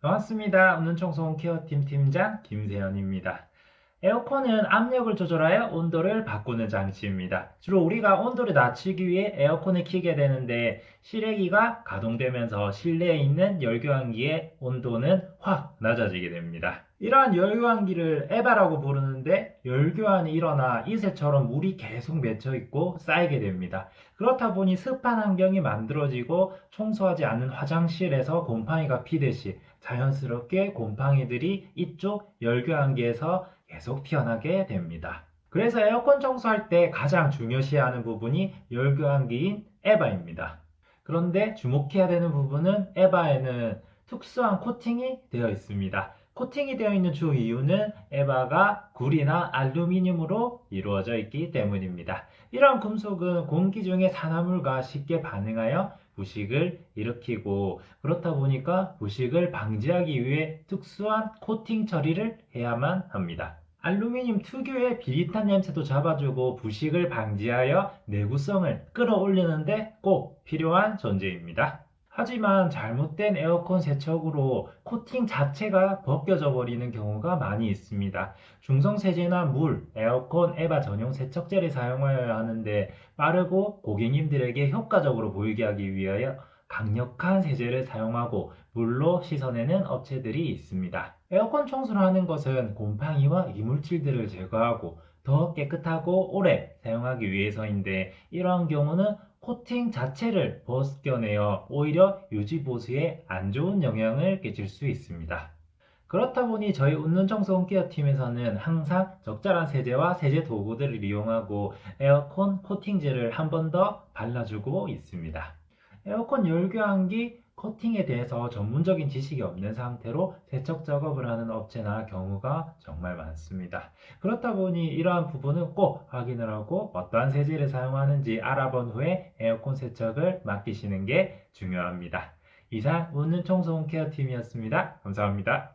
반갑습니다. 운전청소홈 케어팀 팀장 김세현입니다. 에어컨은 압력을 조절하여 온도를 바꾸는 장치입니다. 주로 우리가 온도를 낮추기 위해 에어컨을 켜게 되는데 실외기가 가동되면서 실내에 있는 열교환기의 온도는 확 낮아지게 됩니다. 이러한 열교환기를 에바라고 부르는데 열교환이 일어나 이슬처럼 물이 계속 맺혀 있고 쌓이게 됩니다. 그렇다 보니 습한 환경이 만들어지고 청소하지 않은 화장실에서 곰팡이가 피듯이 자연스럽게 곰팡이들이 이쪽 열교환기에서 계속 피어나게 됩니다. 그래서 에어컨 청소할 때 가장 중요시하는 부분이 열교환기인 에바입니다. 그런데 주목해야 되는 부분은 에바에는 특수한 코팅이 되어 있습니다. 코팅이 되어 있는 주 이유는 에바가 구리나 알루미늄으로 이루어져 있기 때문입니다. 이러한 금속은 공기 중의 산화물과 쉽게 반응하여 부식을 일으키고 그렇다 보니까 부식을 방지하기 위해 특수한 코팅 처리를 해야만 합니다. 알루미늄 특유의 비릿한 냄새도 잡아주고 부식을 방지하여 내구성을 끌어올리는데 꼭 필요한 존재입니다. 하지만 잘못된 에어컨 세척으로 코팅 자체가 벗겨져 버리는 경우가 많이 있습니다. 중성 세제나 물, 에어컨 에바 전용 세척제를 사용하여야 하는데 빠르고 고객님들에게 효과적으로 보이게 하기 위하여 강력한 세제를 사용하고 물로 씻어내는 업체들이 있습니다. 에어컨 청소를 하는 것은 곰팡이와 이물질들을 제거하고 더 깨끗하고 오래 사용하기 위해서인데 이러한 경우는 코팅 자체를 벗겨내어 오히려 유지 보수에 안 좋은 영향을 끼칠 수 있습니다. 그렇다 보니 저희 웃는 청소 홈케어 팀에서는 항상 적절한 세제와 세제 도구들을 이용하고 에어컨 코팅제를 한 번 더 발라주고 있습니다. 에어컨 열교환기 코팅에 대해서 전문적인 지식이 없는 상태로 세척 작업을 하는 업체나 경우가 정말 많습니다. 그렇다 보니 이러한 부분은 꼭 확인을 하고 어떠한 세제를 사용하는지 알아본 후에 에어컨 세척을 맡기시는 게 중요합니다. 이상 웃는 청소 홈 케어 팀이었습니다. 감사합니다.